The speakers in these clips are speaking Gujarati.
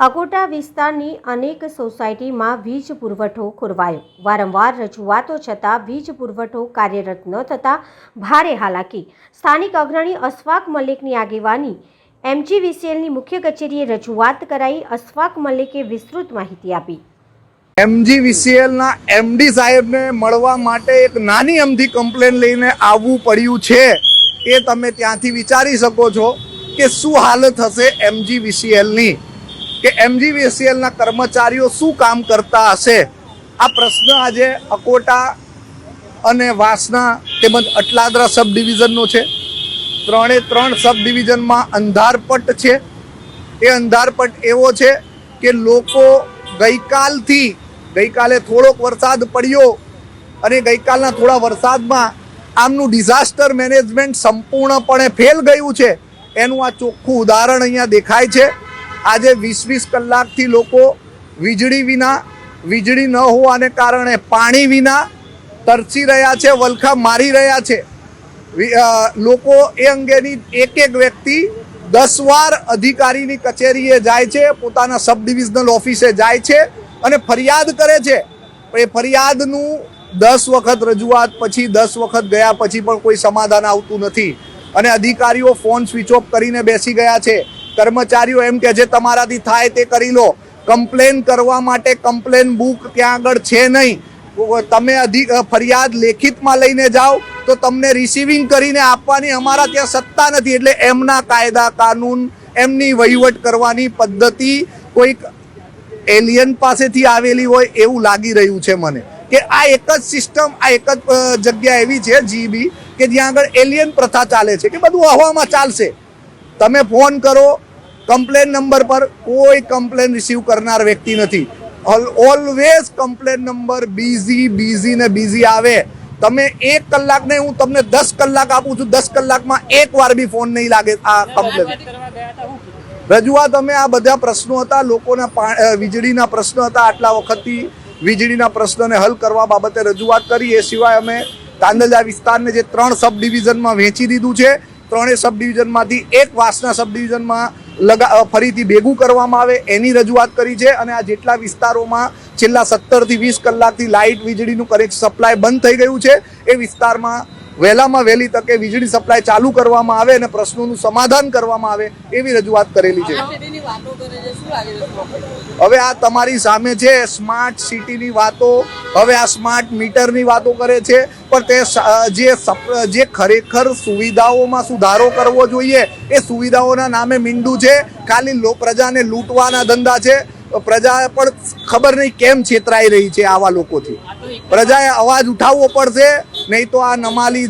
અકોટા વિસ્તારની અનેક સોસાયટીમાં વીજ પુરવઠો ખોરવાયો. વારંવાર રજૂઆતો છતાં વીજ પુરવઠો કાર્યરત ન થતાં ભારે હાલાકી. સ્થાનિક અગ્રણી અશફાક મલિકની આગેવાની એમજીવીસીએલની મુખ્ય કચેરીએ રજૂઆત કરાઈ. અશફાક મલિકે વિસ્તૃત માહિતી આપી. એમજીવીસીએલના એમડી સાહેબને મળવા માટે એક નાની અમથી કમ્પ્લેન લઈને આવવું પડ્યું છે. એ તમે ત્યાંથી વિચારી શકો છો કે શું હાલત હશે એમજીવીસીએલની. કે એમજીવીસીએલના કર્મચારીઓ શું કામ કરતા હશે? આ પ્રશ્ન આજે અકોટા અને વાસના તેમજ અટલાદરા સબ ડિવિઝનનો છે. ત્રણે ત્રણ સબ ડિવિઝનમાં અંધારપટ છે. એ અંધારપટ એવો છે કે લોકો ગઈકાલથી, ગઈકાલે થોડોક વરસાદ પડ્યો અને ગઈકાલના થોડા વરસાદમાં આમનું ડિઝાસ્ટર મેનેજમેન્ટ સંપૂર્ણપણે ફેલ ગયું છે. એનું આ ચોખ્ખું ઉદાહરણ અહીંયા દેખાય છે. આજે વીસ વીસ કલાકથી લોકો વીજળી વિના, વીજળી ન હોવાને કારણે પાણી વિના તરસી રહ્યા છે, વલખા મારી રહ્યા છે. લોકો એ અંગેની એક એક વ્યક્તિ દસ વાર અધિકારીની કચેરીએ જાય છે, પોતાના સબ ડિવિઝનલ ઓફિસે જાય છે અને ફરિયાદ કરે છે. એ ફરિયાદનું દસ વખત રજૂઆત પછી, દસ વખત ગયા પછી પણ કોઈ સમાધાન આવતું નથી. અને અધિકારીઓ ફોન સ્વિચ ઓફ કરીને બેસી ગયા છે. કર્મચારીઓ એમ કે જે તમારાથી થાય તે કરી લો. કમ્પ્લેન કરવા માટે કમ્પ્લેન બુક ત્યાં આગળ છે નહીં. તમે અધિક ફરિયાદ લેખિતમાં લઈને જાઓ તો તમને રિસીવિંગ કરીને આપવાની અમારા ત્યાં સત્તા નથી. એટલે એમના કાયદા કાનૂન, એમની વહીવટ કરવાની પદ્ધતિ કોઈક એલિયન પાસેથી આવેલી હોય એવું લાગી રહ્યું છે મને. કે આ એક જ સિસ્ટમ આ એક જ જગ્યા એવી છે જીબી કે જ્યાં આગળ એલિયન પ્રથા ચાલે છે. કે બધું હવામાં ચાલશે. તમે ફોન કરો કમ્પ્લેન નંબર પર કોઈ કમ્પ્લેન રિસીવ કરનાર વ્યક્તિ નથી. Always complain number busy busy ને બીઝી આવે. તમે એક કલાક ને હું તમને દસ કલાક આપું છું, દસ કલાકમાં એક વાર બી ફોન નહીં લાગે આ કમ્પ્લેન. રજૂઆત અમે આ બધા પ્રશ્નો હતા, લોકોના વીજળીના પ્રશ્નો હતા આટલા વખતથી. વીજળીના પ્રશ્નોને હલ કરવા બાબતે રજૂઆત કરી, એ સિવાય અમે તાંદલજા વિસ્તારને જે ત્રણ સબ ડિવિઝનમાં વહેંચી દીધું છે, ત્રણેય સબ ડિવિઝનમાંથી એક વાસના સબ ડિવિઝનમાં લગા ફરીથી ભેગું કરવામાં આવે એની રજૂઆત કરી છે અને આ જેટલા વિસ્તારોમાં છેલ્લા સત્તરથી વીસ કલાકથી લાઇટ વીજળીનું કનેક્ટ સપ્લાય બંધ થઈ ગયું છે, એ વિસ્તારમાં વહેલામાં વહેલી તકે વીજળી સપ્લાય ચાલુ કરવામાં આવે અને પ્રશ્નોનું સમાધાન કરવામાં આવે એવી રજૂઆત કરેલી છે. હવે આ તમારી સામે છે સ્માર્ટ સિટીની વાતો. હવે આ સ્માર્ટ મીટરની વાતો કરે છે પણ તે જે જે ખરેખર સુવિધાઓમાં સુધારો કરવો જોઈએ એ સુવિધાઓના નામે મીંડું છે. ખાલી લો પ્રજાને લૂંટવાના ધંધા છે. પ્રજા પણ ખબર નહીં કેમ છેતરાઈ રહી છે આવા લોકોથી. પ્રજાએ અવાજ ઉઠાવવો પડશે નહીં તો આ નમાલી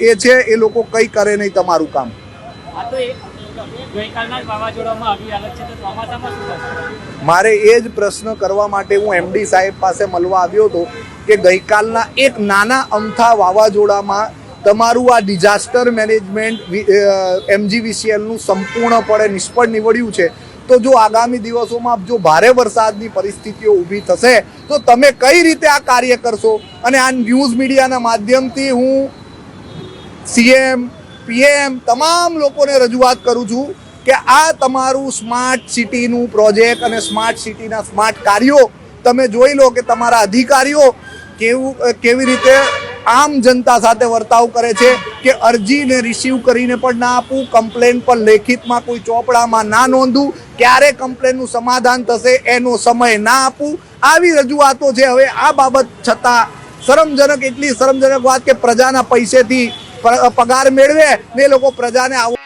એ છે એ લોકો કંઈ કરે નહીં તમારું કામ. મારે એ જ પ્રશ્ન કરવા માટે હું એમડી સાહેબ પાસે મળવા આવ્યો હતો કે ગઈકાલના એક નાના અમથા વાવાઝોડામાં તમારું આ ડિઝાસ્ટર મેનેજમેન્ટ એમજીવીસીએલનું સંપૂર્ણપણે નિષ્ફળ નીવડ્યું છે. તો જો આગામી દિવસોમાં જો ભારે વરસાદની પરિસ્થિતિઓ ઊભી થશે, તો તમે કઈ રીતે આ કાર્ય કરશો? અને આ ન્યૂઝ મીડિયાના માધ્યમથી હું સીએમ, પીએમ તમામ લોકોને રજૂઆત કરું છું કે આ તમારું સ્માર્ટ સિટીનું પ્રોજેક્ટ અને સ્માર્ટ સિટીના સ્માર્ટ કાર્યો તમે જોઈ લો કે તમારા અધિકારીઓ કેવું કેવી રીતે આમ જનતા સાથે વર્તાવ કરે છે કે અરજીને રિસીવ કરીને પણ ના આપવું કમ્પ્લેન પર લેખિતમાં કોઈ ચોપડામાં ના નોંધવું ક્યારે કમ્પ્લેનનું સમાધાન થશે એનો સમય ના આપવું આવી રજૂઆતો છે. હવે આ બાબત છતાં શરમજનક, એટલી શરમજનક વાત કે પ્રજાના પૈસેથી પગાર મેળવે ને લોકો પ્રજાને આવું